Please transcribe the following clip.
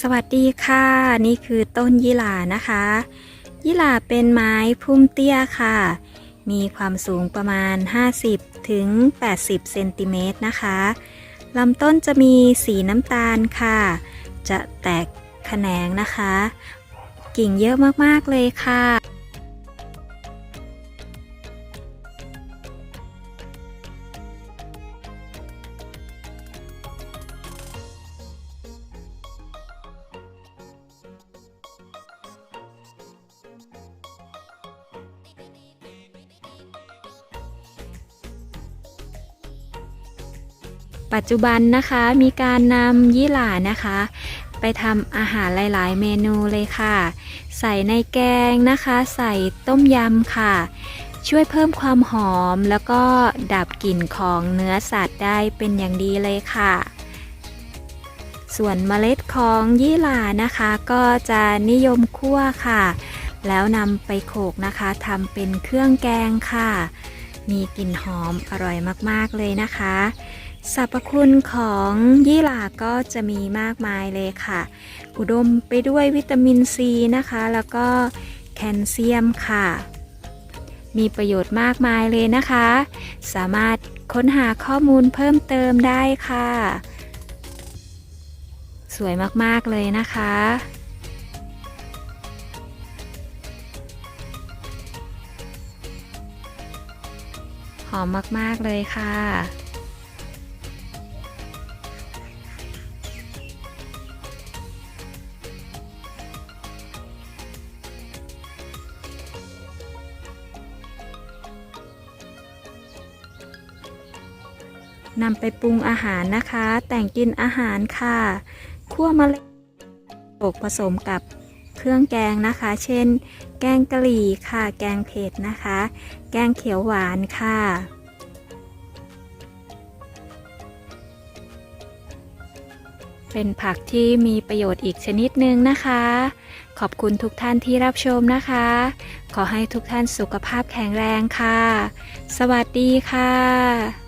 สวัสดีค่ะ นี่คือต้นยี่หร่านะคะ ยี่หร่าเป็นไม้พุ่มเตี้ยค่ะ มีความสูงประมาณ 50ถึง80เซนติเมตรนะคะลำต้นจะมีสีน้ำตาลค่ะ จะแตกแขนงนะคะ กิ่งเยอะมากๆเลยค่ะ ปัจจุบันนะคะมีการนำยี่หร่านะคะ ไปทำอาหารหลาย ๆ เมนูเลยค่ะ ใส่ในแกงนะคะ ใส่ต้มยำค่ะ ช่วยเพิ่มความหอมแล้วก็ดับกลิ่นของเนื้อสัตว์ได้เป็นอย่างดีเลยค่ะ ส่วนเมล็ดของยี่หร่านะคะ ก็จะนิยมคั่วค่ะ แล้วนำไปโขกนะคะทำเป็นเครื่องแกงค่ะ มีกลิ่นหอมอร่อยมาก ๆ เลยนะคะ สรรพคุณของยี่หร่าก็จะมีมากมายเลยค่ะ อุดมไปด้วยวิตามินซีนะคะ แล้วก็แคลเซียมค่ะ มีประโยชน์มากมายเลยนะคะ สามารถค้นหาข้อมูลเพิ่มเติมได้ค่ะ สวยมาก ๆ เลยนะคะหอมมาก ๆ เลยค่ะ นำไปปรุงอาหารนะคะ แต่งกินอาหารค่ะคั่วมะเล็ดโกผสมกับเครื่องแกงนะคะ เช่น แกงกะหรี่ค่ะ แกงเผ็ดนะคะ แกงเขียวหวานค่ะเป็นผักที่มีประโยชน์อีกชนิดหนึ่งนะคะ ขอบคุณทุกท่านที่รับชมนะคะ ขอให้ทุกท่านสุขภาพแข็งแรงค่ะ สวัสดีค่ะ